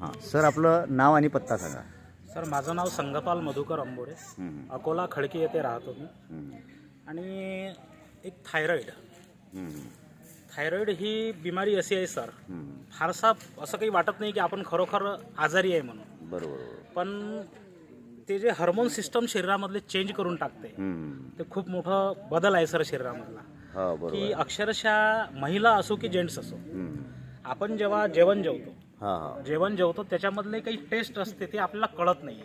हां सर आपलं नाव आणि पत्ता सांगा. सर माझं नाव संगपाल मधुकर अंबोरे. हम्म, अकोला खडकी येथे राहतो मी. हम्म, आणि एक थायरॉईड हम्म, थायरॉईड ही बिमारी अशी आहे सर. हम्म. फारसा असं काही वाटत नाही की आपण खरोखर आजारी आहे म्हणून. बरोबर पण ते जे हार्मोन सिस्टम शरीरामधले चेंज करून टाकते हम्म. ते खूप मोठं बदल आहे सर शरीरामधला. हो की अक्षरशः महिला असो की जेंट्स असो हम्म. आपण जेव्हा जेवण जेवतो हां हां जेवण जेवतो त्याच्यामधले काही टेस्ट असते ते आपल्याला कळत नाही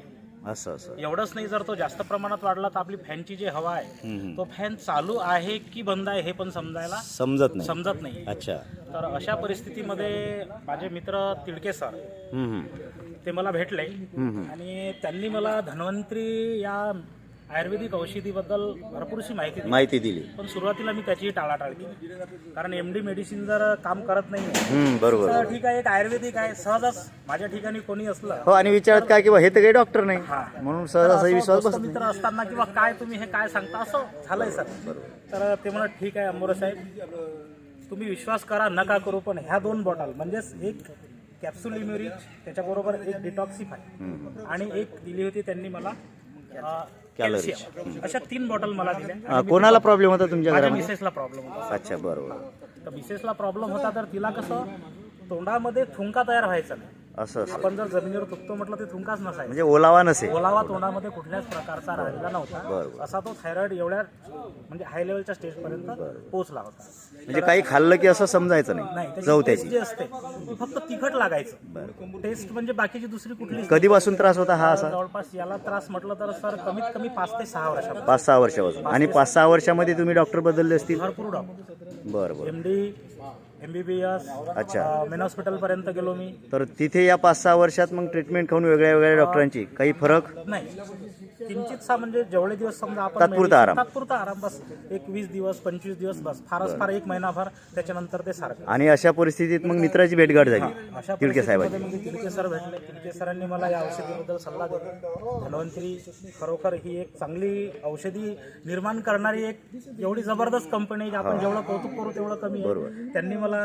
असं असं एवढंच नाही जर तो जास्त प्रमाणात वाढला तर आपली फॅनची जी हवा आहे. तो फॅन चालू आहे की बंद आहे हे पण समजायला समजत नाही समजत नाही अच्छा तर अशा परिस्थितीमध्ये माझे मित्र तिडके सर हम्म, हम्म. ते मला भेटले. आणि त्यांनी मला धन्वंतरी या आयुर्वेदिक औषधीबद्दल भरपूरशी माहिती दिली. माहिती दिली. पण सुरुवातीला मी त्याची टाळाटाळ केली. कारण एम डी मेडिसिन जर काम करत नाही हम्म, बरोबर. तर ठीक आहे एक आयुर्वेदिक आहे. सहजच माझ्या ठिकाणी कोणी असलं. हो आणि विचारत काय किंवा हे तर काही डॉक्टर नाही. हा. म्हणून तर सहज असा असं विश्वास बसत. मित्र असताना किंवा काय तुम्ही हे काय सांगता असं झालंय सर. तर ते म्हणत ठीक आहे अंबोरे साहेब. तुम्ही विश्वास करा नका करू पण ह्या दोन बॉटल म्हणजेच एक कॅप्सूल इम्युरिच त्याच्याबरोबर एक डिटॉक्सिफाय आणि एक दिली होती त्यांनी मला कॅल्शियम. अशा तीन बॉटल मला दिल्या. हा, कोणाला प्रॉब्लेम होता तुमच्या माझ्या घरामध्ये? मिसेसला प्रॉब्लेम होता. अच्छा बरोबर. तर मिसेसला प्रॉब्लेम होता तर तिला कसं तोंडामध्ये थुंका तयार व्हायचा नाही. असं असं. आपण जर जमिनीवर थुकतो म्हटलं ते थुंकाच नसायचं. म्हणजे ओलावा नसेल ओलावा तोंडामध्ये कुठल्याच प्रकारचा राहिलेला नव्हता. बरोबर. असा तो थायरॉइड एवढ्या म्हणजे हाय लेवलच्या स्टेज पर्यंत पोहोचला होता. म्हणजे काही खाल्लं की असं समजायचं नाही. नाही जाऊ त्याची. जी असते ती फक्त तिखट लागायचं. टेस्ट म्हणजे बाकीची दुसरी कुठली कधीपासून त्रास होता हा असा? जवळपास याला त्रास म्हटलं तर सर कमीत कमी पाच ते सहा वर्षापासून. पाच सहा वर्षापासून. आणि पाच सहा वर्षामध्ये तुम्ही डॉक्टर बदलले असतील? भरपूर डॉक्टर बरं बरं. M D M B B S अच्छा. मेन हॉस्पिटल पर्यंत गेलो मी. तर तिथे या पाच सहा वर्षात मग ट्रीटमेंट खाऊन वेगळ्या वेगळ्या डॉक्टरांची काही फरक? नाही. किंचितसा म्हणजे जेवढे दिवस समजा आपण तात्पुरता आराम. तात्पुरता आराम बस. एक वीस दिवस पंचवीस दिवस बस. फारच फार एक महिनाभर त्याच्यानंतर ते सारखं. आणि अशा परिस्थितीत मग मित्राची भेटगाठ झाली. अशा परिस्थितीमध्ये साहेबांची म्हणजे तिडके सर भेटले. तिडके सरांनी मला या औषधीबद्दल सल्ला दिला. धन्वंतरी खरोखर ही एक चांगली औषधी निर्माण करणारी एक एवढी जबरदस्त कंपनी आहे. की आपण जेवढं कौतुक करू तेवढं कमी आहे. त्यांनी मला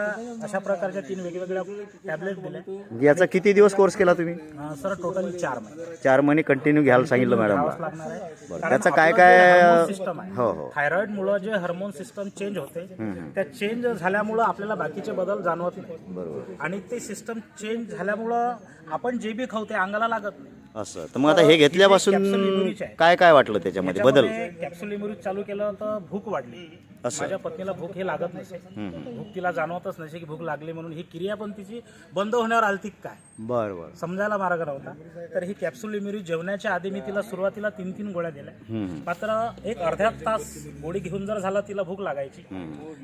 अशा प्रकारच्या तीन वेगवेगळ्या टॅबलेट दिल्या. याचा किती दिवस कोर्स केला तुम्ही? अं, सर टोटली चार महिने. चार महिने कंटिन्यू घ्यायला सांगितलं घ्यावंच लागणार आहे. त्याचं काय काय- सिस्टम आहे. हो हो. थायरॉइड मुळे जे हार्मोन सिस्टम चेंज होते त्या चेंज झाल्यामुळं आपल्याला बाकीचे बदल जाणवत नाही. बरोबर. आणि ते सिस्टम चेंज झाल्यामुळं आपण जे बी खाऊ ते अंगाला लागत नाही. असं. तर मग आता हे घेतल्यापासून काय काय वाटलं त्याच्यामध्ये? बदल. कॅप्सूल इम्युरिज चालू केलं तर भूक वाढली. असं. माझ्या पत्नीला भूक हे लागत नसे भूक तिला जाणवतच नसे की भूक लागली म्हणून. ही क्रिया पण तिची बंद होण्यावर आलती काय? बरं बरं. समजायला मार्ग नव्हता. तर ही कॅप्सूल इम्युरी जेवणाच्या आधी मी तिला सुरुवातीला तीन तीन गोळ्या दिल्या. हम्म. मात्र एक अर्ध्या तास गोळी घेऊन जर झाला तिला भूक लागायची.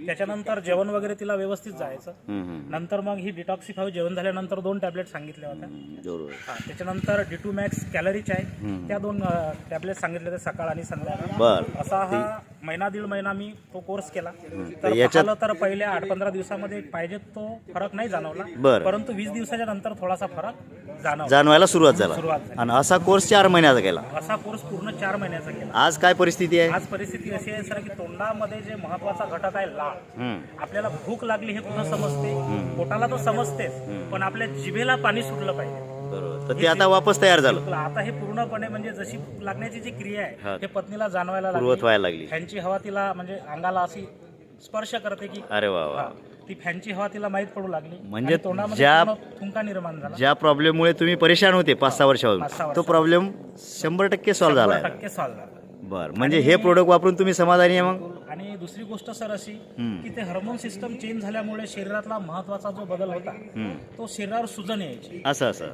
त्याच्यानंतर जेवण वगैरे तिला व्यवस्थित जायचं. हम्म, हम्म. नंतर मग ही डिटॉक्सिफाय जेवण झाल्यानंतर दोन टॅबलेट सांगितल्या होत्या. बरोबर हा, त्याच्यानंतर डी टू मॅक्स कॅलरीच आहे. त्या दोन टॅबलेट सांगितले होते सकाळ आणि संध्याकाळ. बर. असा हा महिना दीड महिना मी तो कोर्स केला. तर याच्यात- पाहिलं तर पहिल्या आठ पंधरा दिवसामध्ये पाहिजे तो फरक नाही जाणवला. बरं. परंतु वीस दिवसाच्या नंतर थोडासा फरक जाणवला. जाणवायला सुरुवात झाला. सुरुवात झाली. आणि असा कोर्स चार महिन्याचा केला. असा कोर्स पूर्ण चार महिन्याचा केला. आज काय परिस्थिती आहे? आज परिस्थिती अशी आहे सर की तोंडामध्ये जे महत्त्वाचा घटक आहे लाळ. आपल्याला भूक लागली हे कुठं समजते? पोटाला तर समजतेच पण आपल्या जिभेला पाणी सुटलं पाहिजे. बरोबर. तर ते आता वापस तयार झालं. आता हे पूर्णपणे म्हणजे जशी लागण्याची जी क्रिया हा. आहे हे. पत्नीला जाणवायला पूर्वत लागली व्हायला लागली. फॅनची हवा तिला म्हणजे अंगाला अशी स्पर्श करते की अरे वा वा. हा, ती फॅनची हवा तिला माहीत पडू लागली. म्हणजे आणि तोंडामध्ये ज्या- पूर्ण थुंका निर्माण झाला. ज्या प्रॉब्लेममुळे तुम्ही परेशान होते पाच सहा पाच सहा वर्षापासून. तो प्रॉब्लेम शंभर टक्के सॉल्व्ह झाला. आहे टक्के सॉल्व झाला. बरं. म्हणजे हे प्रोडक्ट वापरून तुम्ही समाधानी आहे मग? आणि दुसरी गोष्ट सर अशी. की ते हार्मोन सिस्टम चेंज झाल्यामुळे शरीरातला महत्त्वाचा जो बदल होता. तो शरीरावर सुजन यायची. असं असं.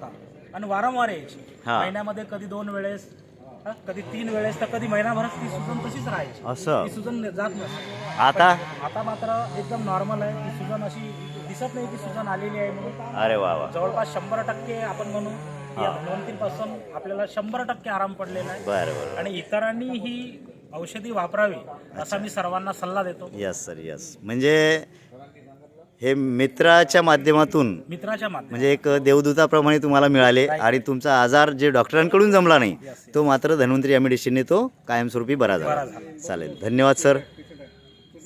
आणि वारंवार यायची. हा. महिन्यामध्ये कधी दोन वेळेस हा, कधी तीन वेळेस तर कधी महिनाभरात ती सुजन तशीच राहायची. असं. ती सुजन जात नसते. आता? आता मात्र एकदम नॉर्मल आहे. ती सुजन अशी दिसत नाही की सुजन आलेली आहे म्हणून. अरे वा वा. जवळपास शंभर टक्के आपण म्हणू या धन्वंतरीपासून आपल्याला शंभर टक्के आराम पडलेला आहे. बरं बरं. आणि इतरांनी ही औषधी वापरावी असा मी सर्वांना सल्ला देतो. यस सर यस म्हणजे हे मित्राच्या माध्यमातून मित्राच्या माध्यमात म्हणजे एक देवदूताप्रमाणे तुम्हाला मिळाले आणि तुमचा आजार जे डॉक्टरांकडून जमला नाही तो मात्र धन्वंतरी या मेडिसिनने तो कायमस्वरूपी बरा झाला. चालेल. धन्यवाद सर